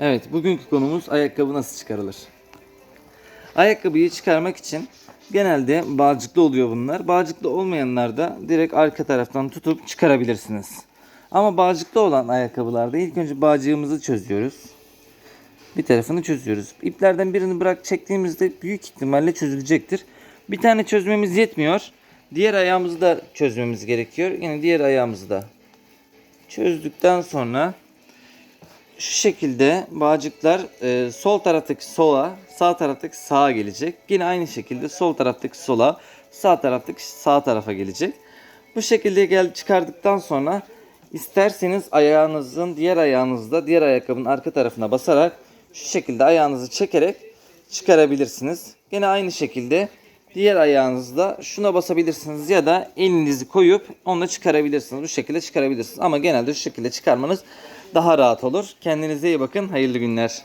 Evet, bugünkü konumuz ayakkabı nasıl çıkarılır? Ayakkabıyı çıkarmak için genelde bağcıklı oluyor bunlar. Bağcıklı olmayanlar da direkt arka taraftan tutup çıkarabilirsiniz. Ama bağcıklı olan ayakkabılarda ilk önce bağcığımızı çözüyoruz. Bir tarafını çözüyoruz. İplerden birini bırak çektiğimizde büyük ihtimalle çözülecektir. Bir tane çözmemiz yetmiyor. Diğer ayağımızı da çözmemiz gerekiyor. Yine diğer ayağımızı da çözdükten sonra şu şekilde bağcıklar e, sol taraftaki sola, sağ taraftaki sağa gelecek. Yine aynı şekilde sol taraftaki sola, sağ taraftaki sağ tarafa gelecek. Bu şekilde gel çıkardıktan sonra isterseniz ayağınızın diğer ayağınızda diğer ayakkabının arka tarafına basarak şu şekilde ayağınızı çekerek çıkarabilirsiniz. Yine aynı şekilde diğer ayağınızda şuna basabilirsiniz ya da elinizi koyup onunla çıkarabilirsiniz. Bu şekilde çıkarabilirsiniz. Ama genelde şu şekilde çıkarmanız daha rahat olur. Kendinize iyi bakın. Hayırlı günler.